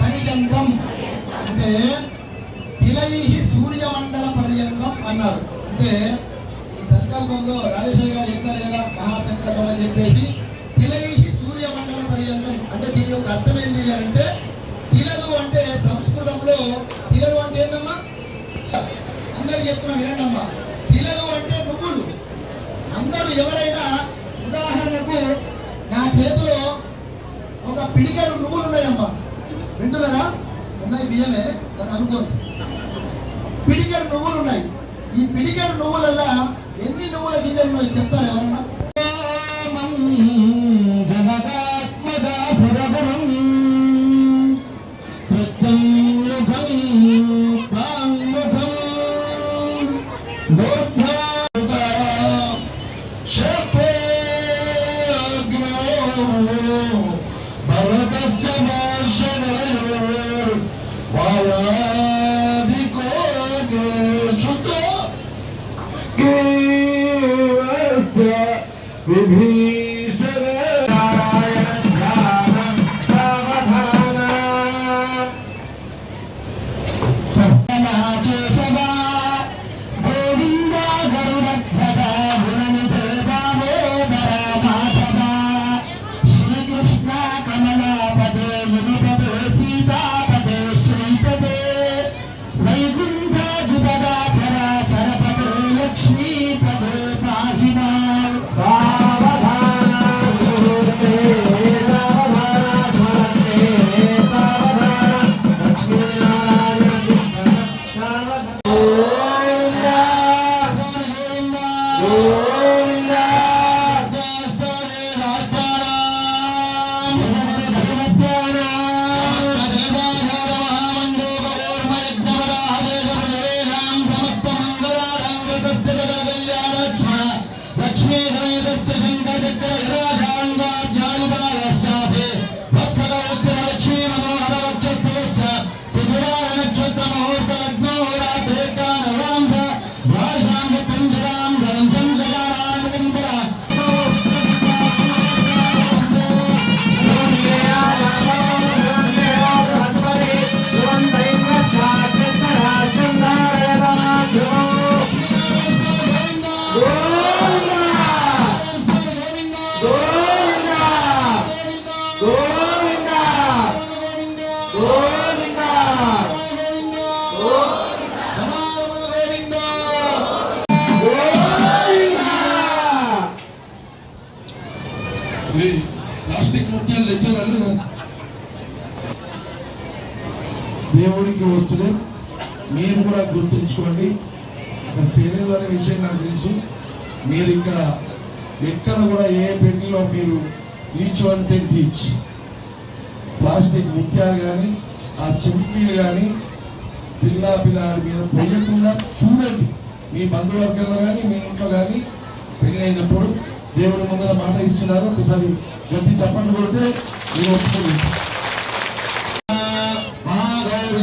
పర్యంతం అంటే తిలై సూర్యమండల పర్యంతం అన్నారు. అంటే ఈ సంకల్పంలో రాజశేఖర్ గారు చెప్తారు కదా మహాసంకల్పం అని చెప్పేసి తిలై సూర్యమండల పర్యంతం అంటే దీని యొక్క అర్థం ఏంటి అని అంటే తిలలు అంటే సంస్కృతంలో తిలలు అంటే ఏందమ్మా? అందరికి చెప్తున్నా వినండి అమ్మా తిలలు అంటే నువ్వులు. అందరూ ఎవరైనా ఉదాహరణకు నా చేతిలో ఒక పిడికెడు నువ్వులు ఉన్నాయమ్మా. వింటున్నారా ఉన్నాయి బియ్యమే అని అనుకోండి పిడికెడు నువ్వులు ఉన్నాయి ఈ పిడికెడు నువ్వులల్లా ఎన్ని నువ్వుల గింజలు ఉన్నాయి చెప్తారు ఎవరన్నా? దేవుడికి వస్తులే. మీరు కూడా గుర్తుంచుకోండి. ఇక్కడ తెలియదు అనే విషయం నాకు తెలుసు. మీరు ఇక్కడ ఎక్కడ కూడా ఏ పెళ్ళిలో మీరు each one ten teach plastic ముత్యాలు కానీ ఆ చెంపీలు కానీ పిల్ల పిల్లల మీద పోయకుండా చూడండి. మీ బంధువర్గంలో కానీ మీ ఇంట్లో కానీ పెళ్ళైనప్పుడు దేవుడి ముందర మాట ఇస్తున్నారు. ఒకసారి గట్టి చప్పట్లు కొడితే మీరు ఒప్పుకోండి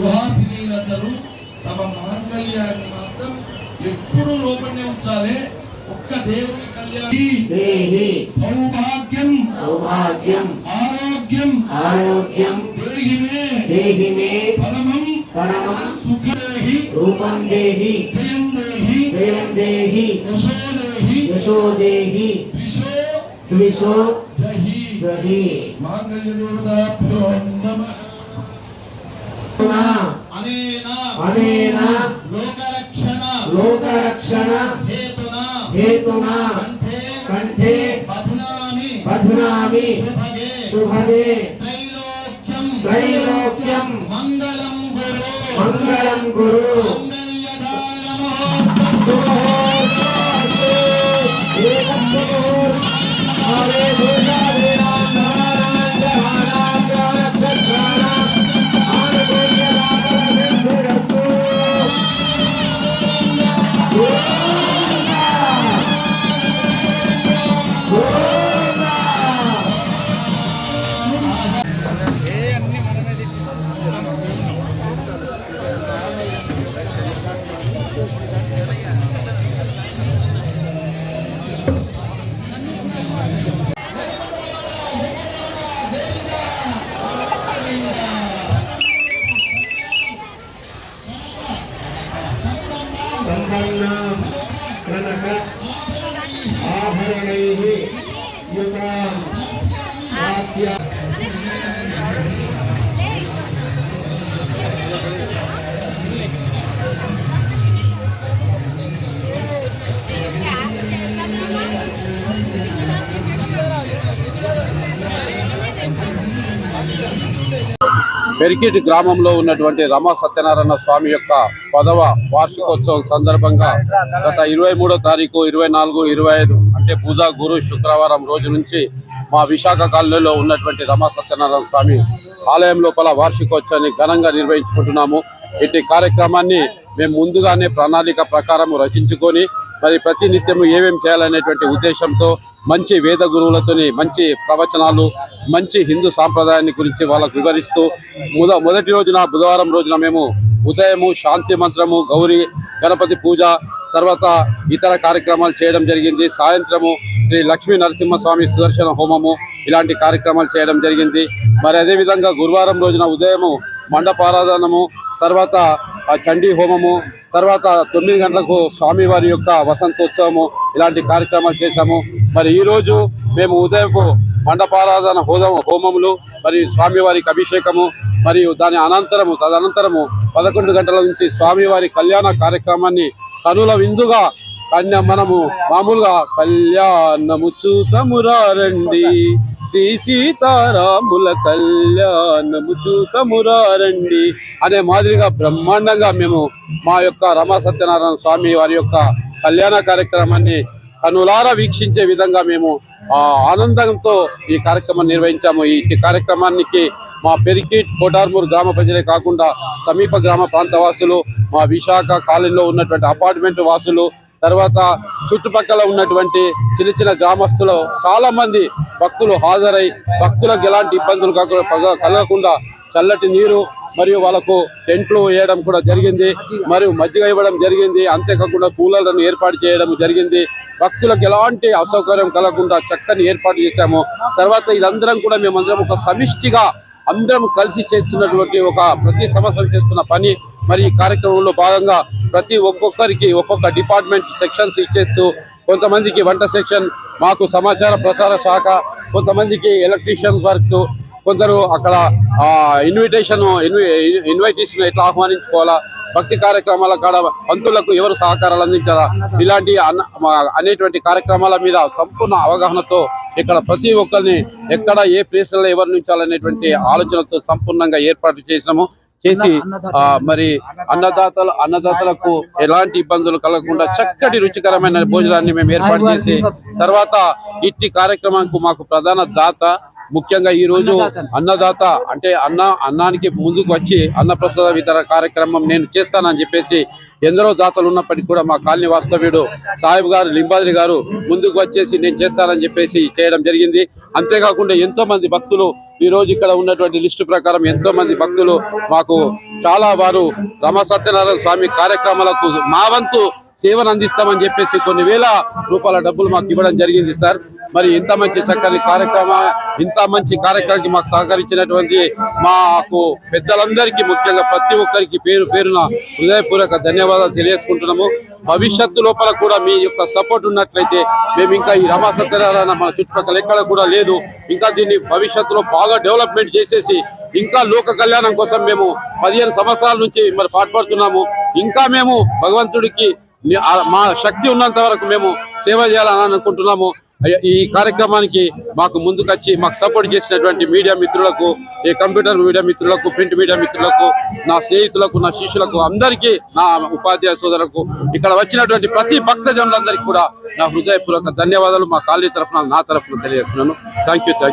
సుహాసినీలందరూ తమ మాంగళ్యాన్ని మాత్రం ఎప్పుడు లోపలనే ఉంచాలి ఒక్క దేవుని కళ్యాణి దేహి సౌభాగ్యం సౌభాగ్యం ఆరోగ్యం ఆరోగ్యం దేహిమే దేహి మే పరమం పరమం సుఖదేహి రూపం దేహి జయం దేహి జయం దేహి యశో దేహి యశో దేహి ద్విషో ద్విషో జహి జహి మాంగళ్య దేవతాభ్యో నమః కంఠే బధ్నామి బధ్నామి శుభగే శుభదే త్రైలోక్యం త్రైలోక్యం మంగళం గురు మంగళం గురు మంగళ్యదాన పెరికిటి గ్రామంలో ఉన్నటువంటి రమా సత్యనారాయణ స్వామి యొక్క పదవ వార్షికోత్సవం సందర్భంగా గత ఇరవై మూడో తారీఖు ఇరవై నాలుగు ఇరవై ఐదు అంటే పూజ గురు శుక్రవారం రోజు నుంచి మా విశాఖ కాలనీలో ఉన్నటువంటి రమా సత్యనారాయణ స్వామి ఆలయం లోపల వార్షికోత్సవాన్ని ఘనంగా నిర్వహించుకుంటున్నాము. ఇట్టి కార్యక్రమాన్ని మేము ముందుగానే ప్రణాళిక ప్రకారం రచించుకొని మరి ప్రతి నిత్యము ఏమేమి చేయాలనేటువంటి ఉద్దేశంతో మంచి వేద గురువులతోని మంచి ప్రవచనాలు మంచి హిందూ సాంప్రదాయాన్ని గురించి వాళ్ళకు వివరిస్తూ మొద మొదటి రోజున బుధవారం రోజున మేము ఉదయము శాంతి మంత్రము గౌరీ గణపతి పూజ తర్వాత ఇతర కార్యక్రమాలు చేయడం జరిగింది. సాయంత్రము శ్రీ లక్ష్మీ నరసింహస్వామి సుదర్శన హోమము ఇలాంటి కార్యక్రమాలు చేయడం జరిగింది. మరి అదేవిధంగా గురువారం రోజున ఉదయము మండపారాధనము తర్వాత ఆ చండీ హోమము తర్వాత తొమ్మిది గంటలకు స్వామివారి యొక్క వసంతోత్సవము ఇలాంటి కార్యక్రమాలు చేశాము. మరి ఈరోజు మేము ఉదయపు మండపారాధన హోదం హోమములు మరి స్వామివారికి అభిషేకము మరియు దాని అనంతరము తదనంతరము పదకొండు గంటల నుంచి స్వామివారి కళ్యాణ కార్యక్రమాన్ని కనుల విందుగా కన్య మనము మామూలుగా కళ్యాణము చూతమురారండి శ్రీ సీతారాముల కళ్యాణము చూతమురారండి అనే మాదిరిగా బ్రహ్మాండంగా మేము మా యొక్క రమా సత్యనారాయణ స్వామి వారి యొక్క కళ్యాణ కార్యక్రమాన్ని కనులారా వీక్షించే విధంగా మేము ఆనందంతో ఈ కార్యక్రమాన్ని నిర్వహించాము. ఈ కార్యక్రమానికి మా పెరికిట్ కోటార్మూర్ గ్రామ ప్రజలే కాకుండా సమీప గ్రామ ప్రాంత వాసులు మా విశాఖ కాలనీలో ఉన్నటువంటి అపార్ట్మెంట్ వాసులు తర్వాత చుట్టుపక్కల ఉన్నటువంటి చిన్న చిన్న గ్రామస్తులు చాలా మంది భక్తులు హాజరై భక్తులకు ఎలాంటి ఇబ్బందులు కాకుండా కలగకుండా చల్లటి నీరు మరియు వాళ్ళకు టెంట్లు వేయడం కూడా జరిగింది. మరియు మజ్జిగ ఇవ్వడం జరిగింది. అంతేకాకుండా కూలర్లను ఏర్పాటు చేయడం జరిగింది. భక్తులకు ఎలాంటి అసౌకర్యం కలగకుండా చక్కని ఏర్పాటు చేశాము. తర్వాత ఇదందరం కూడా మేమందరం ఒక సమిష్టిగా అందరం కలిసి చేస్తున్నటువంటి ఒక ప్రతి సంవత్సరం చేస్తున్న పని. మరి ఈ కార్యక్రమంలో భాగంగా ప్రతి ఒక్కొక్కరికి ఒక్కొక్క డిపార్ట్మెంట్ సెక్షన్స్ ఇచ్చేస్తూ కొంతమందికి వంట సెక్షన్ మాకు సమాచార ప్రసార శాఖ కొంతమందికి ఎలక్ట్రీషియన్ వర్క్స్ కొందరు అక్కడ ఇన్విటేషన్ ఇన్వైటేషన్ ఎట్లా ఆహ్వానించుకోవాలా భక్తి కార్యక్రమాల కాడ పంతులకు ఎవరు సహకారాలు అందించాలా ఇలాంటి అన్న అనేటువంటి కార్యక్రమాల మీద సంపూర్ణ అవగాహనతో ఇక్కడ ప్రతి ఒక్కరిని ఎక్కడ ఏ ప్లేస్లలో ఎవరు నుంచాలనేటువంటి ఆలోచనతో సంపూర్ణంగా ఏర్పాటు చేసాము చేసి ఆ మరి అన్నదాతలు అన్నదాతలకు ఎలాంటి ఇబ్బందులు కలగకుండా చక్కటి రుచికరమైన భోజనాన్ని మేము ఏర్పాటు చేసి తర్వాత ఇట్టి కార్యక్రమానికి మాకు ప్రధాన దాత ముఖ్యంగా ఈ రోజు అన్నదాత అంటే అన్న అన్నానికి ముందుకు వచ్చి అన్నప్రసాద వితరణ కార్యక్రమం నేను చేస్తానని చెప్పేసి ఎందరో దాతలు ఉన్నప్పటికీ కూడా మా కాలనీ వాస్తవ్యుడు సాహిబ్ గారు లింబాద్రి గారు ముందుకు వచ్చేసి నేను చేస్తానని చెప్పేసి చేయడం జరిగింది. అంతేకాకుండా ఎంతో మంది భక్తులు ఈ రోజు ఇక్కడ ఉన్నటువంటి లిస్టు ప్రకారం ఎంతో మంది భక్తులు మాకు చాలా వారు రమ సత్యనారాయణ స్వామి కార్యక్రమాలకు మా వంతు సేవను అందిస్తామని చెప్పేసి కొన్ని వేల రూపాయల డబ్బులు మాకు ఇవ్వడం జరిగింది సార్. మరి ఇంత మంచి చక్కని కార్యక్రమ ఇంత మంచి కార్యక్రమానికి మాకు సహకరించినటువంటి మాకు పెద్దలందరికీ ముఖ్యంగా ప్రతి ఒక్కరికి పేరు పేరున హృదయపూర్వక ధన్యవాదాలు తెలియజేసుకుంటున్నాము. భవిష్యత్తు లోపల కూడా మీ యొక్క సపోర్ట్ ఉన్నట్లయితే మేము ఇంకా ఈ రమా సత్యనారాయణ మన చుట్టుపక్కల ఎక్కడ కూడా లేదు. ఇంకా దీన్ని భవిష్యత్తులో బాగా డెవలప్మెంట్ చేసేసి ఇంకా లోక కళ్యాణం కోసం మేము పదిహేను సంవత్సరాల నుంచి మరి పాటుపడుతున్నాము. ఇంకా మేము భగవంతుడికి మా శక్తి ఉన్నంత వరకు మేము సేవ చేయాలని అనుకుంటున్నాము. ఈ కార్యక్రమానికి మాకు ముందుకొచ్చి మాకు సపోర్ట్ చేసినటువంటి మీడియా మిత్రులకు ఈ కంప్యూటర్ మీడియా మిత్రులకు ప్రింట్ మీడియా మిత్రులకు నా స్నేహితులకు నా శిష్యులకు అందరికీ నా ఉపాధ్యాయ సోదరులకు ఇక్కడ వచ్చినటువంటి ప్రతి భక్తజనులందరికీ కూడా నా హృదయపూర్వక ధన్యవాదాలు. మా కాలేజీ తరఫున నా తరఫున తెలియజేస్తున్నాను. Thank you thank